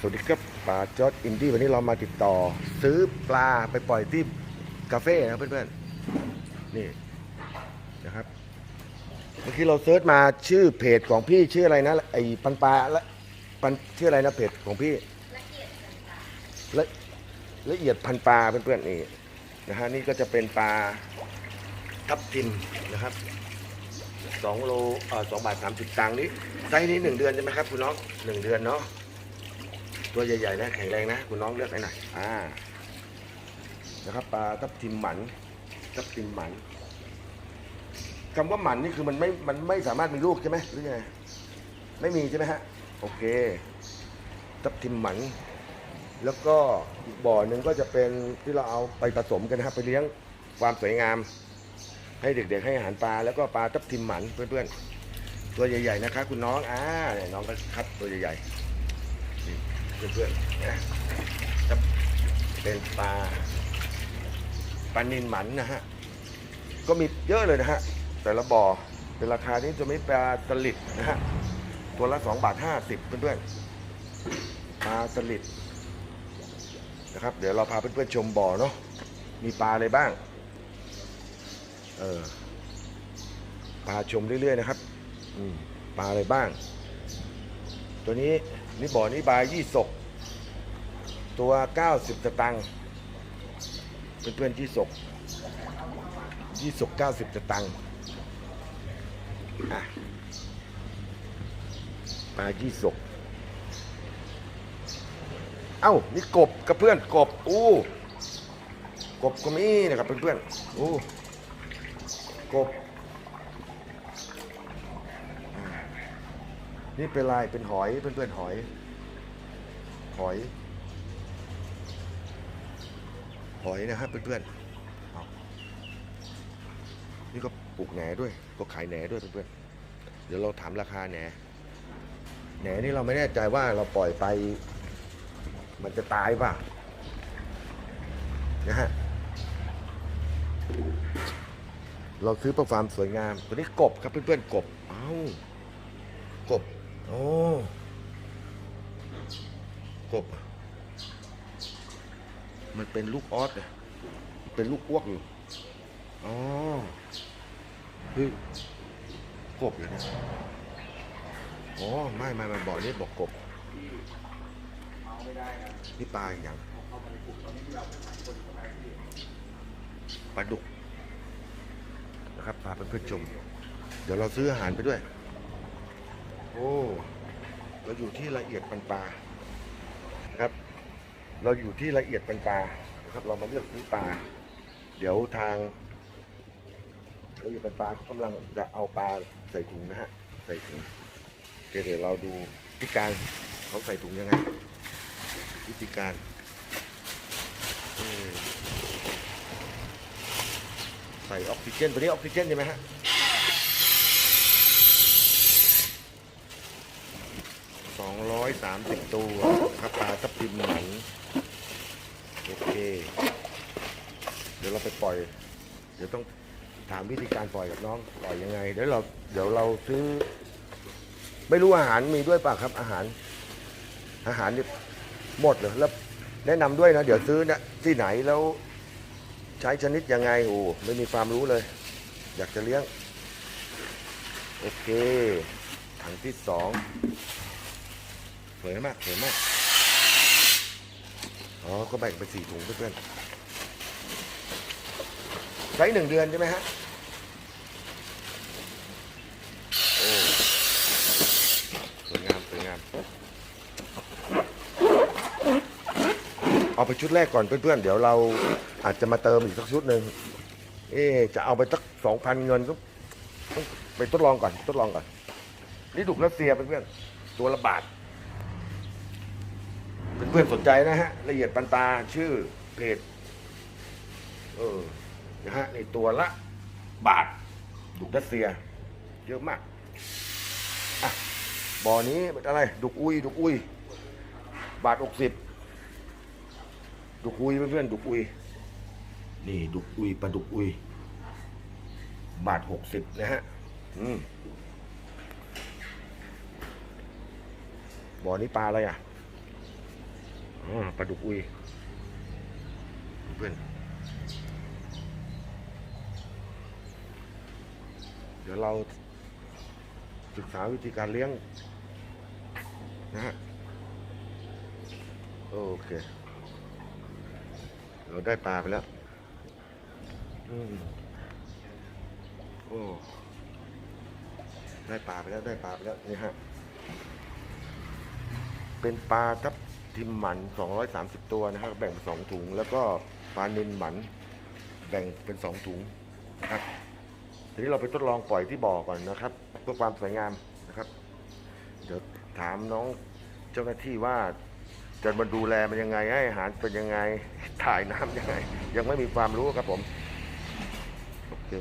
สวัสดีครับปลาจอดอินดี้วันนี้เรามาติดต่อ ซื้อปลาไปปล่อยที่คาเฟ่นะเพื่อนๆนี่นะครับเมื่อกี้เราเซิร์ชมาชื่อเพจของพี่ชื่ออะไรนะไอ้ปันปลาละปันชื่ออะไรนะเพจของพี่ละละเอียดพันปลาเพื่อนๆนี่นะฮะนี่ก็จะเป็นปลาทับทิมนะครับสองโลเอ่อสองบาทสามสิบตังค์นี้ไซส์นี้หนึ่งเดือนใช่ไหมครับคุณน้องหนึ่งเดือนเนาะ ตัวใหญ่ๆนะแข็งแรงนะ คุณน้องเลือกไอ้หน่อยอ่านะครับปลาทับทิมหมันทับทิมหมันคำว่าหมันนี่คือมันไม่ มันไม่สามารถมีลูกใช่ไหมหรือยังไงไม่มีใช่ไหมฮะ โอเค ทับทิมหมัน แล้วก็อีกบ่อหนึ่งก็จะเป็นที่เราเอาไปผสมกันนะครับ ไปเลี้ยงความสวยงาม ให้เด็กๆให้อาหารปลาแล้วก็ปลาทับทิมหมันเพื่อนๆตัวใหญ่ๆนะคะ คุณน้องอ่าเนี่ยน้องก็คัดตัวใหญ่ๆ เพื่อนๆนะครับเป็นปลาปลานินหมันนะฮะก็มีเยอะเลยนะฮะแต่ละบ่อเป็นราคานี้จะไม่ปลาสลิดนะฮะตัวละ2บาท50เพื่อนๆปลาสลิดนะครับ เดี๋ยวเราพาเพื่อนๆชมบ่อเนาะมีปลาอะไรบ้างเออปลาชมเรื่อยๆนะครับปลาอะไรบ้าง ตัวนี้นี่บ่อนี้บายยี่สกตัว 90สตังค์เพื่อนๆยี่สกยี่สก90สตังค์ปลายี่สกเอ้านี่กบกับเพื่อนกบอู้กบก็มีนะครับเพื่อนๆอู้กบ นี่เป็นลายเป็นหอยเพื่อนๆหอย หอย หอยนะครับเพื่อนๆเอานี่ก็ปลูกแหนด้วย ก็ขายแหนด้วยเพื่อนๆเดี๋ยวเราถามราคาแหนแหนนี่เราไม่แน่ใจว่าเราปล่อยไป มันจะตายป่ะนะฮะเราซื้อเพื่อความสวยงามตัวนี้กบครับเพื่อนๆกบ เอ้ากบ โอ้กบ มันเป็นลูกออสอะเป็นลูกอ้วกอยู่อ๋อเฮ้ยกบอยู่นะอ๋อไม่ไม่ไม่บอกเนี่บอกกบนี่ปลาอย่างปลาดุกนะครับพาเพื่อนๆชม เดี๋ยวเราซื้ออาหารไปด้วย เราอยู่ที่ละเอียดปันปลานะครับ เราอยู่ที่ละเอียดปันปลานะครับ เรามาเลือกซื้อปลา เดี๋ยวทางละเอียดปันปลาเขากำลังจะเอาปลาใส่ถุงนะฮะ ใส่ถุงเดี๋ยวเราดูวิธีการเขาใส่ถุงยังไงวิธีการใส่ออกซิเจนตัวนี้ออกซิเจนใช่ไหมฮะ สองร้อยสามสิบตัวครับปลาทับทิมหมันโอเค เดี๋ยวเราไปปล่อย เดี๋ยวต้องถามวิธีการปล่อยกับน้องปล่อยยังไง เดี๋ยวเราเดี๋ยวเราซื้อ ไม่รู้อาหารมีด้วยป่ะครับ อาหาร อาหารนี่หมดเลยแล้วแนะนำด้วยนะ เดี๋ยวซื้อนะที่ไหนแล้วใช้ชนิดยังไงโอ้ไม่มีความรู้เลย อยากจะเลี้ยง โอเคถังที่สอง สวยมากสวยมาก อ๋อ ก็แบ่งเป็นสี่ถุงเพื่อนๆใช้หนึ่งเดือนใช่ไหมฮะโอ้สวยงามสวยงาม เอาไปชุดแรกก่อนเพื่อนๆ เดี๋ยวเราอาจจะมาเติมอีกสักชุดหนึ่งเอ๊จะเอาไปสักสองพันเงินก็ไปทดลองก่อน ทดลองก่อน นี่ดุกรัสเซียเพื่อนๆตัวละบาท เพื่อนๆสนใจนะฮะ ละเอียดปันตาชื่อเพจเออนะฮะในตัวละบาทดุกรัสเซีย เยอะมากอะบ่อนี้เป็นอะไร ดุกอุยดุกอุยบาทอกสิบดุกอุยเพื่อนๆดุกอุยนี่ดุกอุยปลาดุกอุยบาทหกสิบนะฮะ อืมบ่อนี้ปลาอะไรอะ ปลาดุกอุยเพื่อนเดี๋ยวเราศึกษาวิธีการเลี้ยงนะฮะโอเค เราได้ปลาไปแล้ว อืมโอ้ได้ปลาไปแล้วได้ปลาไปแล้วนี่ฮะ เป็นปลาทับ ทิมหมัน 230 ตัวนะครับแบ่งเป็นสองถุง แล้วก็ปลานินหมันแบ่งเป็นสองถุงนะครับทีนี้เราไปทดลองปล่อยที่บ่อก่อนนะครับ เพื่อความสวยงามนะครับ เดี๋ยวถามน้องเจ้าหน้าที่ว่าจะมาดูแลมันยังไงให้อาหารเป็นยังไงถ่ายน้ำยังไง ยังไม่มีความรู้ครับผมโอเค